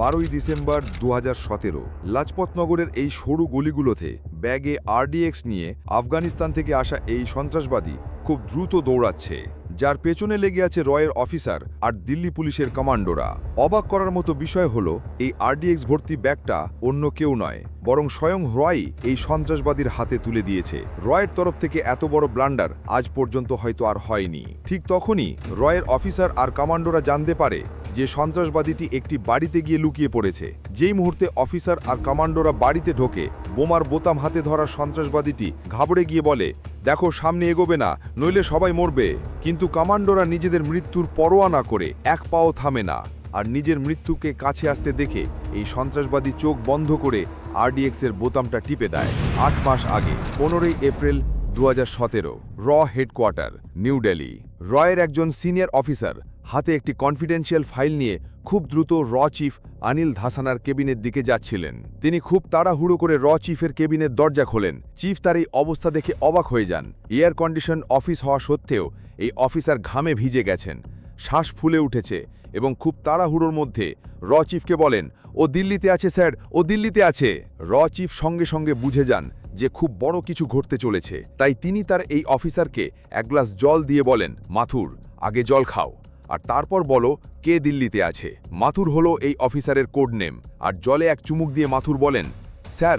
বারোই ডিসেম্বর দু হাজার সতেরো, লাজপতনগরের এই সরু গলিগুলোতে ব্যাগে আরডিএক্স নিয়ে আফগানিস্তান থেকে আসা এই সন্ত্রাসবাদী খুব দ্রুত দৌড়াচ্ছে, যার পেছনে লেগে আছে রয়ের অফিসার আর দিল্লি পুলিশের কমান্ডোরা। অবাক করার মতো বিষয় হল, এই আরডিএক্স ভর্তি ব্যাগটা অন্য কেউ নয়, বরং স্বয়ং রয় এই সন্ত্রাসবাদীর হাতে তুলে দিয়েছে। রয়ের তরফ থেকে এত বড় ব্লান্ডার আজ পর্যন্ত হয়তো আর হয়নি। ঠিক তখনই রয়ের অফিসার আর কমান্ডোরা জানতে পারে যে সন্ত্রাসবাদীটি একটি বাড়িতে গিয়ে লুকিয়ে পড়েছে। যেই মুহূর্তে অফিসার আর কমান্ডোরা বাড়িতে ঢোকে, বোমার বোতাম হাতে ধরা সন্ত্রাসবাদীটি ঘাবড়ে গিয়ে বলে, দেখো, সামনে এগোবে না, নইলে সবাই মরবে। কিন্তু কমান্ডোরা নিজেদের মৃত্যুর পরোয়া না করে এক পাও থামে না। আর নিজের মৃত্যুকে কাছে আসতে দেখে এই সন্ত্রাসবাদী চোখ বন্ধ করে আরডিএক্স এর বোতামটা টিপে দেয় আট মাস আগে, পনেরোই এপ্রিল দু হাজার সতেরো, র হেডকোয়ার্টার, নিউ দিল্লি রয়ের একজন সিনিয়র অফিসার হাতে একটি কনফিডেন্সিয়াল ফাইল নিয়ে খুব দ্রুত র চিফ আনিল ধাসানার কেবিনের দিকে যাচ্ছিলেন। তিনি খুব তাড়াহুড়ো করে র চিফের কেবিনের দরজা খোলেন। চিফ তার এই অবস্থা দেখে অবাক হয়ে যান। এয়ার কন্ডিশন অফিস হওয়া সত্ত্বেও এই অফিসার ঘামে ভিজে গেছেন। শ্বাস ফুলে উঠেছে এবং খুব তাড়াহুড়োর মধ্যে র চিফকে বলেন, ও দিল্লিতে আছে, স্যার, ও দিল্লিতে আছে। র চিফ সঙ্গে সঙ্গে বুঝে যান যে খুব বড় কিছু ঘটতে চলেছে। তাই তিনি তার এই অফিসারকে এক গ্লাস জল দিয়ে বলেন, মাথুর, আগে জল খাও। আর তারপর বলো, কে দিল্লিতে আছে? মাথুর হলো এই অফিসারের কোড নেম। আর জলে এক চুমুক দিয়ে মাথুর বলেন, স্যার,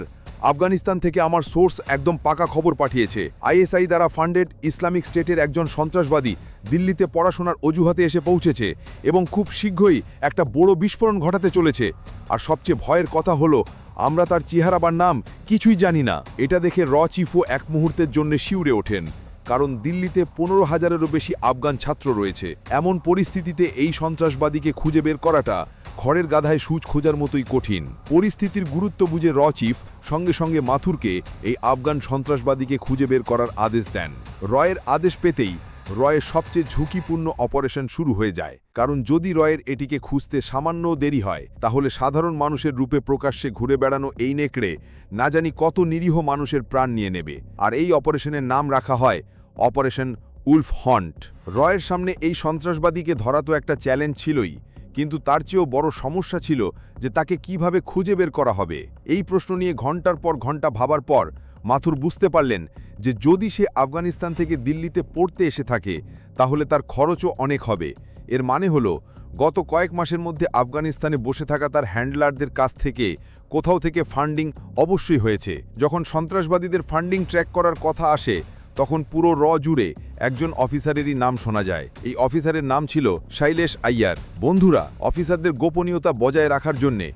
আফগানিস্তান থেকে আমার সোর্স একদম পাকা খবর পাঠিয়েছে। আইএসআই দ্বারা ফান্ডেড ইসলামিক স্টেটের একজন সন্ত্রাসবাদী দিল্লিতে পড়াশোনার অজুহাতে এসে পৌঁছেছে এবং খুব শীঘ্রই একটা বড় বিস্ফোরণ ঘটাতে চলেছে। আর সবচেয়ে ভয়ের কথা হলো, আমরা তার চেহারা বা নাম কিছুই জানি না। এটা দেখে র চিফও এক মুহূর্তের জন্য শিউরে ওঠেন। কারণ দিল্লিতে পনেরো হাজারেরও বেশি আফগান ছাত্র রয়েছে। এমন পরিস্থিতিতে এই সন্ত্রাসবাদীকে খুঁজে বের করাটা খড়ের গাধায় সুচ খোঁজার মতোই কঠিন। পরিস্থিতির গুরুত্ব বুঝে র চিফ সঙ্গে সঙ্গে মাথুরকে এই আফগান সন্ত্রাসবাদীকে খুঁজে বের করার আদেশ দেন। রয়ের আদেশ পেতেই রয়ের সবচেয়ে ঝুঁকিপূর্ণ অপারেশন শুরু হয়ে যায়। কারণ যদি রয়ের এটিকে খুঁজতে সামান্য দেরি হয়, তাহলে সাধারণ মানুষের রূপে প্রকাশ্যে ঘুরে বেড়ানো এই নেকড়ে না জানি কত নিরীহ মানুষের প্রাণ নিয়ে নেবে। আর এই অপারেশনের নাম রাখা হয় অপারেশন উলফ হন্ট। রয়ের সামনে এই সন্ত্রাসবাদীকে ধরা তো একটা চ্যালেঞ্জ ছিলই, কিন্তু তার চেয়েও বড় সমস্যা ছিল যে তাকে কীভাবে খুঁজে বের করা হবে। এই প্রশ্ন নিয়ে ঘণ্টার পর ঘণ্টা ভাবার পর মাথুর বুঝতে পারলেন যে যদি সে আফগানিস্তান থেকে দিল্লিতে পড়তে এসে থাকে, তাহলে তার খরচও অনেক হবে। এর মানে হলো, গত কয়েক মাসের মধ্যে আফগানিস্তানে বসে থাকা তার হ্যান্ডলারদের কাছ থেকে কোথাও থেকে ফান্ডিং অবশ্যই হয়েছে। যখন সন্ত্রাসবাদীদের ফান্ডিং ট্র্যাক করার কথা আসে তখন পুরো র জুড়ে একজন অফিসারেরই নাম শোনা যায়। এই অফিসারের নাম ছিল শৈলেশ আইয়ার। বন্ধুরা, অফিসারদের গোপনীয়তা বজায় রাখার জন্যে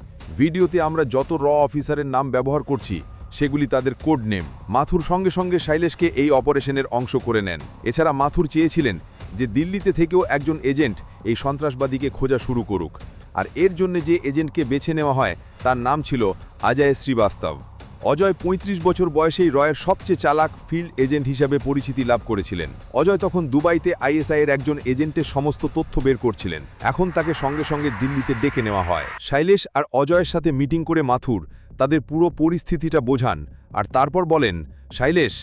ভিডিওতে আমরা যত র অফিসারের নাম ব্যবহার করছি, সেগুলি তাদের কোড নেম। মাথুর সঙ্গে সঙ্গে শৈলেশকে এই অপারেশনের অংশ করে নেন। এছাড়া মাথুর চেয়েছিলেন যে দিল্লিতে থেকেও একজন এজেন্ট এই সন্ত্রাসবাদীকে খোঁজা শুরু করুক। আর এর জন্য যে এজেন্টকে বেছে নেওয়া হয়, তার নাম ছিল আজয় শ্রীবাস্তব। অজয় ৩৫ বছর বয়সেই রয়ের সবচেয়ে চালাক ফিল্ড এজেন্ট হিসাবে পরিচিতি লাভ করেছিলেন। অজয় তখন দুবাইতে আইএসআই এর একজন এজেন্টের সমস্ত তথ্য বের করছিলেন। এখন তাকে সঙ্গে সঙ্গে দিল্লিতে ডেকে নেওয়া হয়। শৈলেশ আর অজয়ের সাথে মিটিং করে মাথুর, তাদের পুরো পরিস্থিতিটা বোঝান আর তারপর বলেন, শৈলেশ,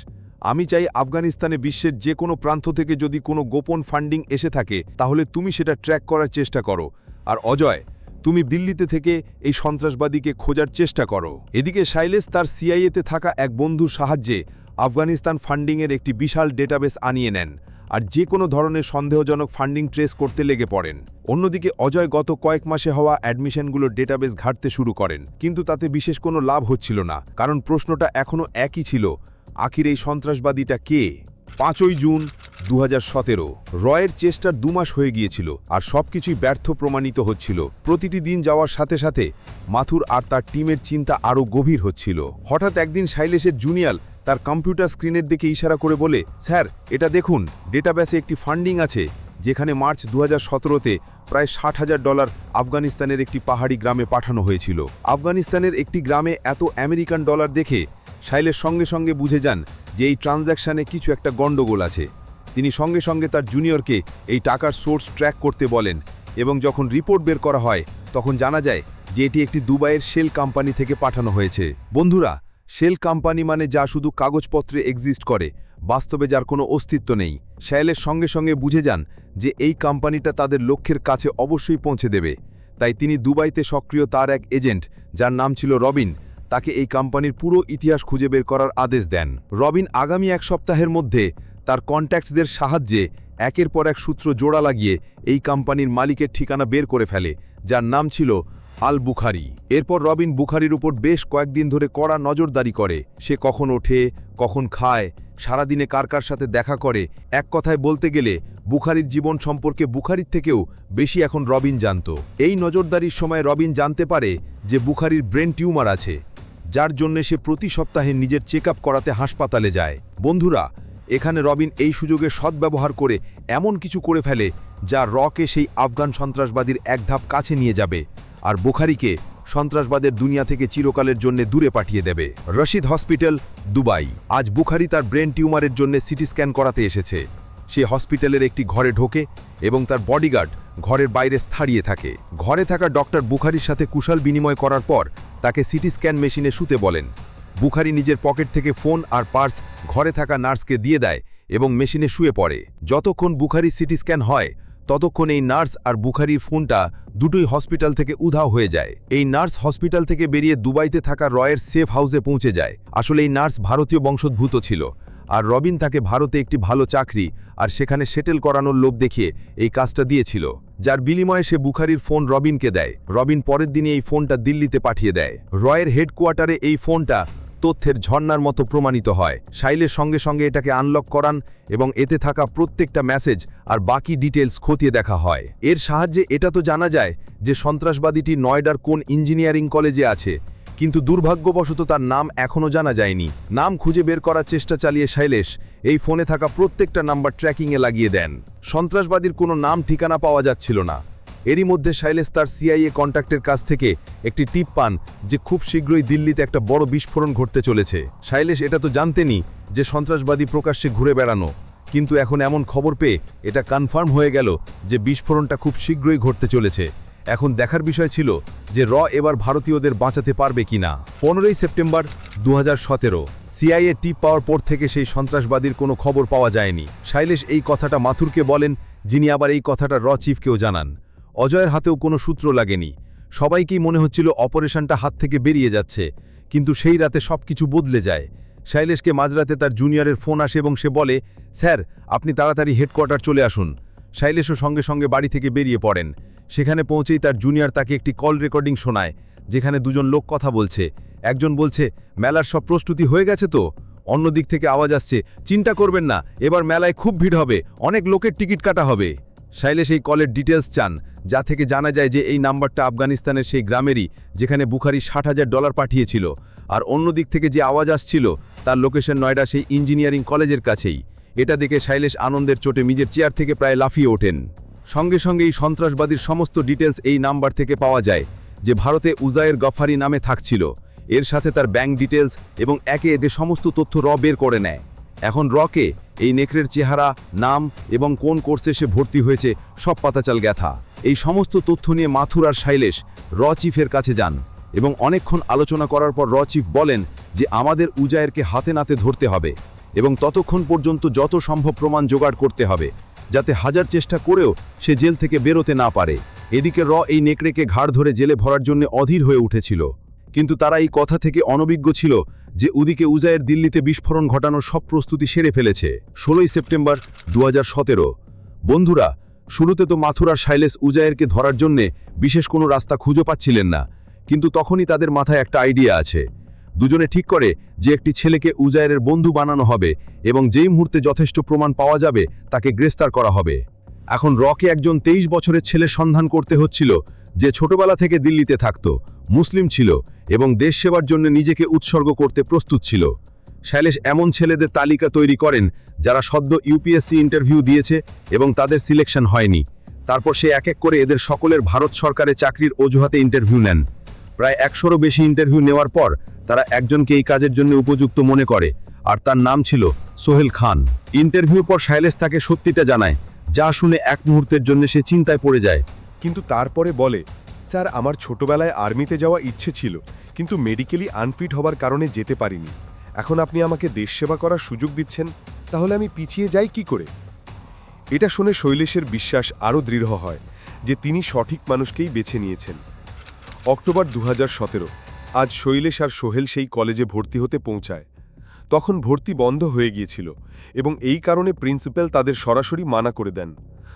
আমি চাই আফগানিস্তানে বিশ্বের যে কোনো প্রান্ত থেকে যদি কোনো গোপন ফান্ডিং এসে থাকে, তাহলে তুমি সেটা ট্র্যাক করার চেষ্টা করো। আর অজয় তুমি দিল্লিতে থেকে এই সন্ত্রাসবাদীকে খোঁজার চেষ্টা করো। এদিকে শাইলেস তার সিআইএতে থাকা এক বন্ধুর সাহায্যে আফগানিস্তান ফান্ডিংয়ের একটি বিশাল ডেটাবেস আনিয়ে নেন আর যে কোনো ধরনের সন্দেহজনক ফান্ডিং ট্রেস করতে লেগে পড়েন। অন্যদিকে অজয় গত কয়েক মাসে হওয়া অ্যাডমিশনগুলোর ডেটাবেস ঘাটতে শুরু করেন, কিন্তু তাতে বিশেষ কোনো লাভ হচ্ছিল না, কারণ প্রশ্নটা এখনও একই ছিল, আখির এই সন্ত্রাসবাদীটা কে? পাঁচই জুন দু হাজার সতেরো, রয়ের চেষ্টার দুমাস হয়ে গিয়েছিল আর সবকিছুই ব্যর্থ প্রমাণিত হচ্ছিল। প্রতিটি দিন যাওয়ার সাথে সাথে মাথুর আর তার টিমের চিন্তা আরও গভীর হচ্ছিল। হঠাৎ একদিন শাইলেশের জুনিয়াল তার কম্পিউটার স্ক্রিনের দিকে ইশারা করে বলে, স্যার, এটা দেখুন, ডেটাবেসে একটি ফান্ডিং আছে, যেখানে মার্চ দু হাজার প্রায় ষাট হাজার ডলার আফগানিস্তানের একটি পাহাড়ি গ্রামে পাঠানো হয়েছিল। আফগানিস্তানের একটি গ্রামে এত আমেরিকান ডলার দেখে শাইলের সঙ্গে সঙ্গে বুঝে যান যে এই ট্রানজ্যাকশানে কিছু একটা গণ্ডগোল আছে। তিনি সঙ্গে সঙ্গে তার জুনিয়রকে এই টাকার সোর্স ট্র্যাক করতে বলেন এবং যখন রিপোর্ট বের করা হয়, তখন জানা যায় যে এটি একটি দুবাইয়ের শেল কোম্পানি থেকে পাঠানো হয়েছে। বন্ধুরা, শেল কোম্পানি মানে যা শুধু কাগজপত্রে এক্সিস্ট করে, বাস্তবে যার কোনো অস্তিত্ব নেই। শ্যালের সঙ্গে সঙ্গে বুঝে যান যে এই কোম্পানিটা তাদের লক্ষ্যের কাছে অবশ্যই পৌঁছে দেবে। তাই তিনি দুবাইতে সক্রিয় তার এক এজেন্ট, যার নাম ছিল রবিন, তাকে এই কোম্পানির পুরো ইতিহাস খুঁজে বের করার আদেশ দেন। রবিন আগামী এক সপ্তাহের মধ্যে তার কন্ট্যাক্টসদের সাহায্যে একের পর এক সূত্র জোড়া লাগিয়ে এই কোম্পানির মালিকের ঠিকানা বের করে ফেলে, যার নাম ছিল আল বুখারি এরপর রবিন বুখারির উপর বেশ কয়েকদিন ধরে কড়া নজরদারি করে, সে কখন ওঠে, কখন খায়, সারাদিনে কার কার সাথে দেখা করে, এক কথায় বলতে গেলে বুখারির জীবন সম্পর্কে বুখারির থেকেও বেশি এখন রবিন জানত। এই নজরদারির সময় রবিন জানতে পারে যে বুখারির ব্রেন টিউমার আছে, যার জন্য সে প্রতি সপ্তাহে নিজের চেক করাতে হাসপাতালে যায়। বন্ধুরা এখানে রবিন এই সুযোগে সদ্ব্যবহার করে এমন কিছু করে ফেলে যা রকে সেই আফগান সন্ত্রাসবাদীর এক ধাপ কাছে নিয়ে যাবে আর বুখারিকে সন্ত্রাসবাদের দুনিয়া থেকে চিরকালের জন্য দূরে পাঠিয়ে দেবে। Rashid hospital, Dubai. আজ বুখারি তার ব্রেন টিউমারের জন্য সিটি স্ক্যান করাতে এসেছে। সে হসপিটালের একটি ঘরে ঢোকে এবং তার বডিগার্ড ঘরের বাইরে স্থাড়িয়ে থাকে। ঘরে থাকা ডক্টর বুখারির সাথে কুশল বিনিময় করার পর তাকে সিটি স্ক্যান মেশিনে শুতে বলেন। বুখারি নিজের পকেট থেকে ফোন আর পার্স ঘরে থাকা নার্সকে দিয়ে দেয় এবং মেশিনে শুয়ে পড়ে। যতক্ষণ বুখারি সিটি স্ক্যান হয়, ততক্ষণ এই নার্স আর বুখারির ফোনটা দুটোই হসপিটাল থেকে উধাও হয়ে যায়। এই নার্স হসপিটাল থেকে বেরিয়ে দুবাইতে থাকা রয়ের সেফ হাউসে পৌঁছে যায়। আসলে এই নার্স ভারতীয় বংশোদ্ভূত ছিল আর রবিন তাকে ভারতে একটি ভালো চাকরি আর সেখানে সেটেল করানোর লোভ দেখিয়ে এই কাজটা দিয়েছিল, যার বিনিময়ে সে বুখারির ফোন রবিনকে দেয়। রবিন পরের দিনে এই ফোনটা দিল্লিতে পাঠিয়ে দেয়। রয়ের হেডকোয়ার্টারে এই ফোনটা তথ্যের ঝর্ণার মতো প্রমাণিত হয়। শাইলের সঙ্গে সঙ্গে এটাকে আনলক করান এবং এতে থাকা প্রত্যেকটা মেসেজ আর বাকি ডিটেলস খতিয়ে দেখা হয়। এর সাহায্যে এটা তো জানা যায় যে সন্ত্রাসবাদীটি নয়ডার কোন ইঞ্জিনিয়ারিং কলেজে আছে, কিন্তু দুর্ভাগ্যবশত তার নাম এখনও জানা যায়নি। নাম খুঁজে বের করার চেষ্টা চালিয়ে শৈলেশ এই ফোনে থাকা প্রত্যেকটা নাম্বার ট্র্যাকিংয়ে লাগিয়ে দেন। সন্ত্রাসবাদীর কোনো নাম ঠিকানা পাওয়া যাচ্ছিল না। এরই মধ্যে শাইলেশ তার সিআইএ কন্ট্যাক্টের কাছ থেকে একটি টিপ পান যে খুব শীঘ্রই দিল্লিতে একটা বড় বিস্ফোরণ ঘটতে চলেছে। শাইলেশ এটা তো জানতেনই যে সন্ত্রাসবাদী প্রকাশ্যে ঘুরে বেড়ানো। কিন্তু এখন এমন খবর পেয়ে এটা কনফার্ম হয়ে গেল যে বিস্ফোরণটা খুব শীঘ্রই ঘটতে চলেছে। এখন দেখার বিষয় ছিল যে র এবার ভারতীয়দের বাঁচাতে পারবে কিনা। পনেরোই সেপ্টেম্বর দু হাজার সতেরো, সিআইএ টিপ পাওয়ার পর থেকে সেই সন্ত্রাসবাদীর কোনো খবর পাওয়া যায়নি। শৈলেশ এই কথাটা মাথুরকে বলেন, যিনি আবার এই কথাটা র চিফকেও জানান। অজয়ের হাতেও কোনো সূত্র লাগেনি। সবাইকেই মনে হচ্ছিল অপারেশনটা হাত থেকে বেরিয়ে যাচ্ছে, কিন্তু সেই রাতে সব কিছু বদলে যায়। শৈলেশকে মাঝরাতে তার জুনিয়রের ফোন আসে এবং সে বলে, স্যার, আপনি তাড়াতাড়ি হেডকোয়ার্টার চলে আসুন। শৈলেশও সঙ্গে সঙ্গে বাড়ি থেকে বেরিয়ে পড়েন। সেখানে পৌঁছেই তার জুনিয়র তাকে একটি কল রেকর্ডিং শোনায়, যেখানে দুজন লোক কথা বলছে। একজন বলছে, মেলার সব প্রস্তুতি হয়ে গেছে তো? অন্য দিক থেকে আওয়াজ আসছে, চিন্তা করবেন না, এবার মেলায় খুব ভিড় হবে, অনেক লোকের টিকিট কাটা হবে। শৈলেশ এই কলের ডিটেলস চান, যা থেকে জানা যায় যে এই নাম্বারটা আফগানিস্তানের সেই গ্রামেরই, যেখানে বুখারি ষাট হাজার ডলার পাঠিয়েছিল। আর অন্য দিক থেকে যে আওয়াজ আসছিল, তার লোকেশন নয়ডা সেই ইঞ্জিনিয়ারিং কলেজের কাছেই। এটা দেখে শৈলেশ আনন্দের চোটে নিজের চেয়ার থেকে প্রায় লাফিয়ে ওঠেন। সঙ্গে সঙ্গে এই সন্ত্রাসবাদীর সমস্ত ডিটেলস এই নাম্বার থেকে পাওয়া যায়, যে ভারতে উজায়ের গফারি নামে থাকছিল। এর সাথে তার ব্যাংক ডিটেলস এবং একে এদের সমস্ত তথ্য র বের করে নেয়। এখন রকে এই নেকড়ের চেহারা, নাম এবং কোন কোর্সে সে ভর্তি হয়েছে সব পাতাচাল গ্যাথা এই সমস্ত তথ্য নিয়ে মাথুর আর শাইলেশ র চিফের কাছে যান এবং অনেকক্ষণ আলোচনা করার পর র চিফ বলেন যে আমাদের উজায়েরকে হাতে নাতে ধরতে হবে এবং ততক্ষণ পর্যন্ত যত সম্ভব প্রমাণ জোগাড় করতে হবে, যাতে হাজার চেষ্টা করেও সে জেল থেকে বেরোতে না পারে। এদিকে র এই নেকড়েকে ঘাড় ধরে জেলে ভরার জন্য অধীর হয়ে উঠেছিল। কিন্তু তারা এই কথা থেকে অনভিজ্ঞ ছিল যে উদিকে উজায়ের দিল্লিতে বিস্ফোরণ ঘটানোর সব প্রস্তুতি সেরে ফেলেছে। ষোলোই সেপ্টেম্বর দু হাজার সতেরো। বন্ধুরা, শুরুতে তো মাথুরার শাইলেস উজায়েরকে ধরার জন্যে বিশেষ কোনো রাস্তা খুঁজে পাচ্ছিলেন না, কিন্তু তখনই তাদের মাথায় একটা আইডিয়া আছে। দুজনে ঠিক করে যে একটি ছেলেকে উজায়ের বন্ধু বানানো হবে এবং যেই মুহূর্তে যথেষ্ট প্রমাণ পাওয়া যাবে তাকে গ্রেফতার করা হবে। এখন রকে একজন তেইশ বছরের ছেলে সন্ধান করতে হচ্ছিল যে ছোটবেলা থেকে দিল্লিতে থাকত, মুসলিম ছিল এবং দেশ সেবার জন্য নিজেকে উৎসর্গ করতে প্রস্তুত ছিল। শৈলেশ এমন ছেলেদের তালিকা তৈরি করেন, যারা সদ্য ইউপিএসসি ইন্টারভিউ দিয়েছে এবং তাদের সিলেকশন হয়নি। তারপর সে এক এক করে এদের সকলের ভারত সরকারের চাকরির অজুহাতে ইন্টারভিউ নেন। প্রায় একশোরও বেশি ইন্টারভিউ নেওয়ার পর তারা একজনকে এই কাজের জন্য উপযুক্ত মনে করে, আর তার নাম ছিল সোহেল খান। ইন্টারভিউ পর শাইলেশ তাকে সত্যিটা জানায়, যা শুনে এক মুহূর্তের জন্য সে চিন্তায় পড়ে যায়। কিন্তু তারপরে বলে স্যার, আমার ছোটবেলায় আর্মিতে যাওয়া ইচ্ছে ছিল, কিন্তু মেডিকেলি আনফিট হবার কারণে যেতে পারিনি। এখন আপনি আমাকে দেশ সেবা করার সুযোগ দিচ্ছেন, তাহলে আমি পিছিয়ে যাই কি করে? এটা শুনে শৈলেশের বিশ্বাস আরও দৃঢ় হয় যে তিনি সঠিক মানুষকেই বেছে নিয়েছেন। অক্টোবর দু হাজার সতেরো, আজ শৈলেশ আর সোহেল সেই কলেজে ভর্তি হতে পৌঁছায়। তখন ভর্তি বন্ধ হয়ে গিয়েছিল এবং এই কারণে প্রিন্সিপাল তাদের সরাসরি মানা করে দেন।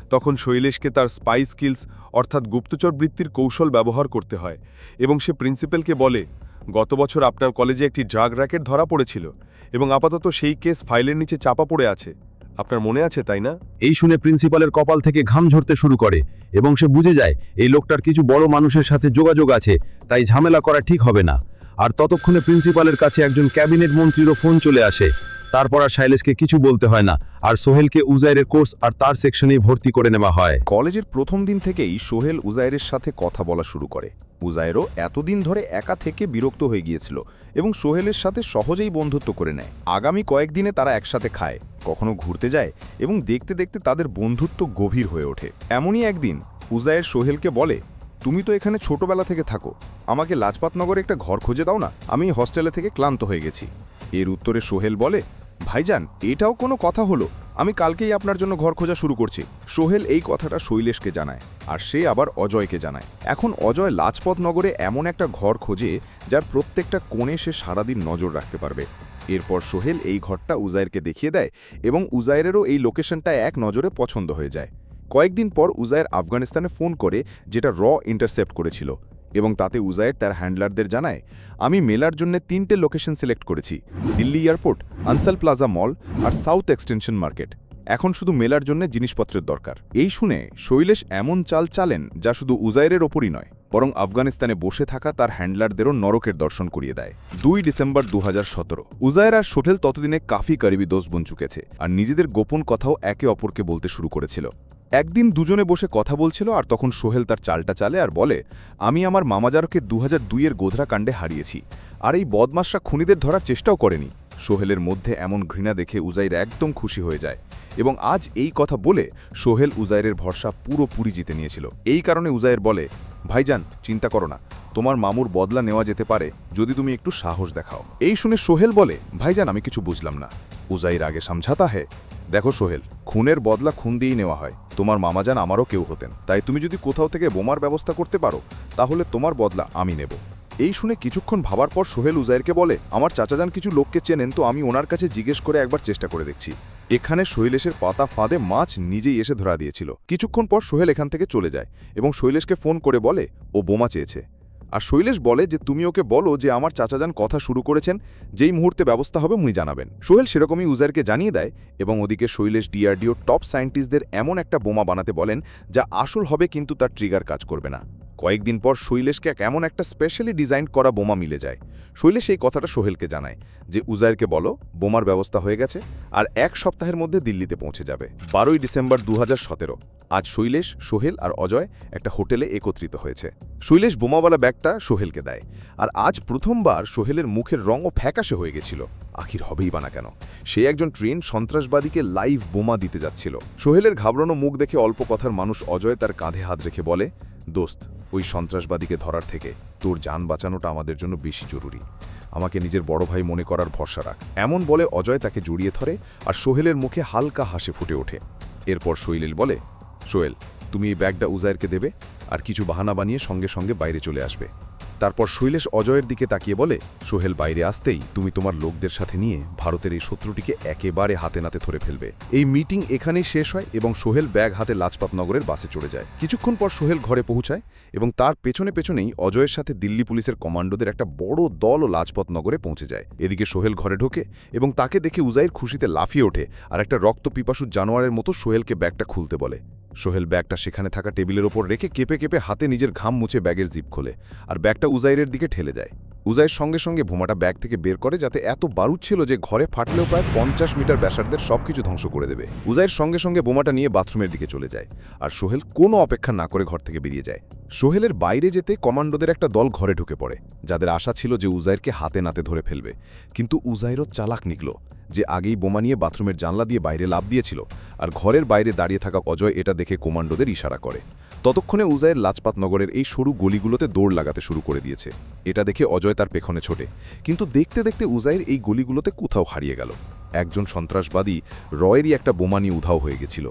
তখন শৈলেশকে তার স্পাই স্কিলস অর্থাৎ গুপ্তচর বৃত্তির কৌশল ব্যবহার করতে হয় এবং সে প্রিন্সিপালকে বলে, গত বছর আপনার কলেজে একটি ড্রাগ র্যাকেট ধরা পড়েছিল এবং আপাতত সেই কেস ফাইলের নিচে চাপা পড়ে আছে। আপনার মনে আছে, তাই না? এই শুনে প্রিন্সিপালের কপাল থেকে ঘাম ঝরতে শুরু করে এবং সে বুঝে যায়, এই লোকটার কিছু বড় মানুষের সাথে যোগাযোগ আছে, তাই ঝামেলা করা ঠিক হবে না। আর ততক্ষণে প্রিন্সিপালের কাছে একজন ক্যাবিনেট মন্ত্রীরও ফোন চলে আসে। তারপর আর শাইলেশকে কিছু বলতে হয় না, আর সোহেলকে উজাইরের কোর্স আর তার সেকশনেই ভর্তি করে নেওয়া হয়। কলেজের প্রথম দিন থেকেই সোহেল উজাইরের সাথে কথা বলা শুরু করে। উজাইরও এতদিন ধরে একা থেকে বিরক্ত হয়ে গিয়েছিল এবং সোহেলের সাথে সহজেই বন্ধুত্ব করে নেয়। আগামী কয়েকদিনে তারা একসাথে খায়, কখনো ঘুরতে যায় এবং দেখতে দেখতে তাদের বন্ধুত্ব গভীর হয়ে ওঠে। এমনই একদিন উজাইর সোহেলকে বলে, তুমি তো এখানে ছোটবেলা থেকে থাকো, আমাকে লাজপাতনগরে একটা ঘর খুঁজে দাও না, আমি হস্টেলে থেকে ক্লান্ত হয়ে গেছি। এর উত্তরে সোহেল বলে ভাইজান, এটাও কোনো কথা হলো? আমি কালকেই আপনার জন্য ঘর খোঁজা শুরু করছি। সোহেল এই কথাটা শৈলেশকে জানায়, আর সে আবার অজয়কে জানায়। এখন অজয় লাজপত নগরে এমন একটা ঘর খোঁজে, যার প্রত্যেকটা কোণে সে সারাদিন নজর রাখতে পারবে। এরপর সোহেল এই ঘরটা উজাইরকে দেখিয়ে দেয় এবং উজাইরেরও এই লোকেশনটা এক নজরে পছন্দ হয়ে যায়। কয়েকদিন পর উজাইর আফগানিস্তানে ফোন করে, যেটা র ইন্টারসেপ্ট করেছিল। এবং তাতে উজায়ের তার হ্যান্ডলারদের জানায়, আমি মেলার জন্য তিনটে লোকেশন সিলেক্ট করেছি, Delhi airport, Ansal plaza mall আর সাউথ এক্সটেনশন মার্কেট। এখন শুধু মেলার জন্য জিনিসপত্রের দরকার। এই শুনে শৈলেশ এমন চাল চালেন যা শুধু উজাইরের ওপরই নয়, বরং আফগানিস্তানে বসে থাকা তার হ্যান্ডলারদেরও নরকের দর্শন করিয়ে দেয়। দুই ডিসেম্বর দু হাজার সতেরো, উজায়ের আর সোঠেল ততদিনে কাফি কারিবি দোষ বন চুকেছে আর নিজেদের গোপন কথাও একে অপরকে বলতে শুরু করেছিল। একদিন দুজনে বসে কথা বলছিল আর তখন সোহেল তার চালটা চালে আর বলে, আমি আমার মামাজারকে দু হাজার দুইয়ের গোধরা কাণ্ডে হারিয়েছি, আর এই বদমাসরা খুনিদের ধরার চেষ্টাও করেনি। সোহেলের মধ্যে এমন ঘৃণা দেখে উজাইর একদম খুশি হয়ে যায় এবং আজ এই কথা বলে সোহেল উজাইরের ভরসা পুরোপুরি জিতে নিয়েছিল। এই কারণে উজাইর বলে, ভাইজান, চিন্তা করো না, তোমার মামুর বদলা নেওয়া যেতে পারে যদি তুমি একটু সাহস দেখাও। এই শুনে সোহেল বলে, ভাইজান, আমি কিছু বুঝলাম না। উজাইর আগে সমঝাতা হে দেখো সোহেল, খুনের বদলা খুন দিয়েই নেওয়া হয়। তোমার মামাজান আমারও কেউ হতেন। তাই তুমি যদি কোথাও থেকে বোমার ব্যবস্থা করতে পারো, তাহলে তোমার বদলা আমি নেব। এই শুনে কিছুক্ষণ ভাবার পর সোহেল উজাইরকে বলে, আমার চাচাজান কিছু লোককে চেনেন তো আমি ওনার কাছে জিজ্ঞেস করে একবার চেষ্টা করে দেখছি। এখানে শৈলেশের পাতা ফাঁদে মাছ নিজেই এসে ধরা দিয়েছিল। কিছুক্ষণ পর সোহেল এখান থেকে চলে যায় এবং শৈলেশকে ফোন করে বলে, ও বোমা চেয়েছে। আর শৈলেশ বলে যে, তুমি ওকে বলো যে, আমার চাচাজান কথা শুরু করেছেন, যেই মুহূর্তে ব্যবস্থা হবে উনি জানাবেন। সোহেল সেরকমই ইউজারকে জানিয়ে দেয় এবং ওদিকে শৈলেশ ডিআরডিও টপ সায়েন্টিস্টদের এমন একটা বোমা বানাতে বলেন, যা আসল হবে কিন্তু তার ট্রিগার কাজ করবে না। কয়েকদিন পর শৈলেশকে এক এমন একটা স্পেশালি ডিজাইন করা বোমা মিলে যায়। শৈলেশ এই কথাটা সোহেলকে জানায় যে, উজাইরকে বলো, বোমার ব্যবস্থা হয়ে গেছে আর এক সপ্তাহের মধ্যে দিল্লিতে পৌঁছে যাবে। বারোই ডিসেম্বর দু হাজার সতেরো, আজ শৈলেশ, সোহেল আর অজয় একটা হোটেলে একত্রিত হয়েছে। শৈলেশ বোমাওয়ালা ব্যাগটা সোহেলকে দেয় আর আজ প্রথমবার সোহেলের মুখের রঙও ফ্যাকাশে হয়ে গেছিল। আখির হবেই বা না কেন? সে একজন ট্রেন সন্ত্রাসবাদীকে লাইভ বোমা দিতে যাচ্ছিল। সোহেলের ঘাবড়ানো মুখ দেখে অল্প কথার মানুষ অজয় তার কাঁধে হাত রেখে বলে দোস্ত, ওই সন্ত্রাসবাদীকে ধরার থেকে তোর যান বাঁচানোটা আমাদের জন্য বেশি জরুরি। আমাকে নিজের বড় ভাই মনে করার ভরসা রাখ। এমন বলে অজয় তাকে জড়িয়ে ধরে আর সোহেলের মুখে হালকা হাসে ফুটে ওঠে। এরপর শৈলিল বলে, সোহেল, তুমি এই ব্যাগটা উজায়েরকে দেবে আর কিছু বাহানা বানিয়ে সঙ্গে সঙ্গে বাইরে চলে আসবে। তারপর শৈলেশ অজয়ের দিকে তাকিয়ে বলে, সোহেল বাইরে আসতেই তুমি তোমার লোকদের সাথে নিয়ে ভারতের এই শত্রুটিকে একেবারে হাতে নাতে ধরে ফেলবে। এই মিটিং এখানেই শেষ হয় এবং সোহেল ব্যাগ হাতে লাজপাত নগরের বাসে চড়ে যায়। কিছুক্ষণ পর সোহেল ঘরে পৌঁছায় এবং তার পেছনে পেছনেই অজয়ের সাথে দিল্লি পুলিশের কমান্ডোদের একটা বড় দলও লাজপত নগরে পৌঁছে যায়। এদিকে সোহেল ঘরে ঢোকে এবং তাকে দেখে উজাইর খুশিতে লাফিয়ে ওঠে আর একটা রক্ত পিপাসু জানোয়ারের মতো সোহেলকে ব্যাগটা খুলতে বলে। সোহেল ব্যাগটা সেখানে থাকা টেবিলের ওপর রেখে কেঁপে কেঁপে হাতে নিজের ঘাম মুছে ব্যাগের জিপ খোলে আর ব্যাগটা উজাইরের দিকে ঠেলে যায়। উজাইর সঙ্গে সঙ্গে বোমাটা ব্যাগ থেকে বের করে যাতে এত বারুদ ছিল যে ঘরে ফাটলেও প্রায় পঞ্চাশ মিটার ব্যাসার্ধের সবকিছু ধ্বংস করে দেবে। উজাইর সঙ্গে সঙ্গে বোমাটা নিয়ে বাথরুমের দিকে চলে যায় আর সোহেল কোনো অপেক্ষা না করে ঘর থেকে বেরিয়ে যায়। সোহেলের বাইরে যেতে কমান্ডোদের একটা দল ঘরে ঢুকে পড়ে, যাদের আশা ছিল যে উজাইরকে হাতে নাতে ধরে ফেলবে। কিন্তু উজাইরও চালাক নিকল, যে আগেই বোমা নিয়ে বাথরুমের জানলা দিয়ে বাইরে লাভ দিয়েছিল আর ঘরের বাইরে দাঁড়িয়ে থাকা অজয় এটা দেখে কমান্ডোদের ইশারা করে। ততক্ষণে উজায়ের লাজপাত নগরের এই সরু গলিগুলোতে দৌড় লাগাতে শুরু করে দিয়েছে। এটা দেখে অজয় তার পেখনে ছোটে। কিন্তু দেখতে দেখতে উজায়ের এই গলিগুলোতে কোথাও হারিয়ে গেল। একজন সন্ত্রাসবাদী রয়েরই একটা বোমা নিয়ে উধাও হয়ে গেছিল।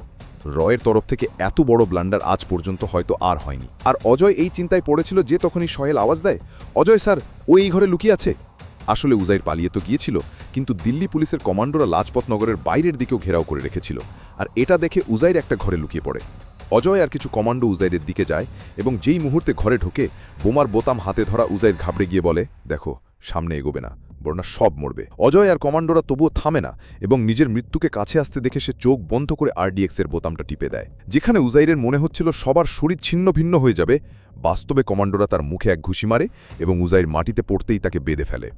রয়ের তরফ থেকে এত বড় ব্লান্ডার আজ পর্যন্ত হয়তো আর হয়নি। আর অজয় এই চিন্তায় পড়েছিল যে তখনই সহেল আওয়াজ দেয়, অজয় স্যার, ও এই ঘরে লুকিয়ে আছে? আসলে উজাইর পালিয়ে তো গিয়েছিল, কিন্তু দিল্লি পুলিশের কমান্ডোরা লাজপত নগরের বাইরের দিকেও ঘেরাও করে রেখেছিল। আর এটা দেখে উজাইর একটা ঘরে লুকিয়ে পড়ে। অজয় আর কিছু কমান্ডো উজাইরের দিকে যায় এবং যেই মুহূর্তে ঘরে ঢোকে, বোমার বোতাম হাতে ধরা উজাইর ঘাবড়ে গিয়ে বলে, দেখো, সামনে এগোবে না বরনা সব মরবে। অজয় আর কমান্ডোরা তবুও থামে না এবং নিজের মৃত্যুকে কাছে আসতে দেখে সে চোখ বন্ধ করে আরডিএক্স এর বোতামটা টিপে দেয়। যেখানে উজাইরের মনে হচ্ছিল সবার শরীর ছিন্ন ভিন্ন হয়ে যাবে, বাস্তবে কমান্ডোরা তার মুখে এক ঘুষি মারে এবং উজাইর মাটিতে পড়তেই তাকে বেঁধে ফেলে।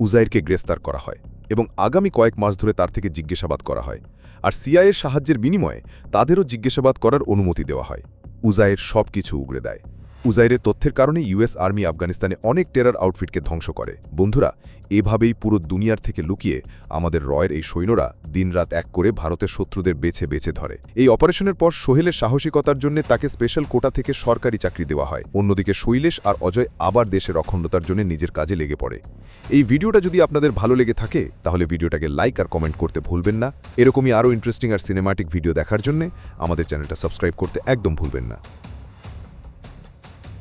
উজাইরকে গ্রেফতার করা হয়। এবং আগামী কয়েক মাস ধরে তার থেকে জিজ্ঞাসাবাদ করা হয়। আর সিআইয়ের সাহায্যের বিনিময়ে তাদেরও জিজ্ঞাসাবাদ করার অনুমতি দেওয়া হয়। উজায়ের সব কিছু উগড়ে দেয়। উজাইরের তথ্যের কারণে ইউএস আর্মি আফগানিস্তানে অনেক টেরার আউটফিটকে ধ্বংস করে। বন্ধুরা, এভাবেই পুরো দুনিয়ার থেকে লুকিয়ে আমাদের রয়ের এই সৈন্যরা দিনরাত এক করে ভারতের শত্রুদের বেছে বেছে ধরে। এই অপারেশনের পর সোহেলের সাহসিকতার জন্য তাকে স্পেশাল কোটা থেকে সরকারি চাকরি দেওয়া হয়। অন্যদিকে শৈলেশ আর অজয় আবার দেশের অখণ্ডতার জন্য নিজের কাজে লেগে পড়ে। এই ভিডিওটা যদি আপনাদের ভালো লেগে থাকে, তাহলে ভিডিওটাকে লাইক আর কমেন্ট করতে ভুলবেন না। এরকমই আরও ইন্টারেস্টিং আর সিনেমাটিক ভিডিও দেখার জন্য আমাদের চ্যানেলটা সাবস্ক্রাইব করতে একদম ভুলবেন না।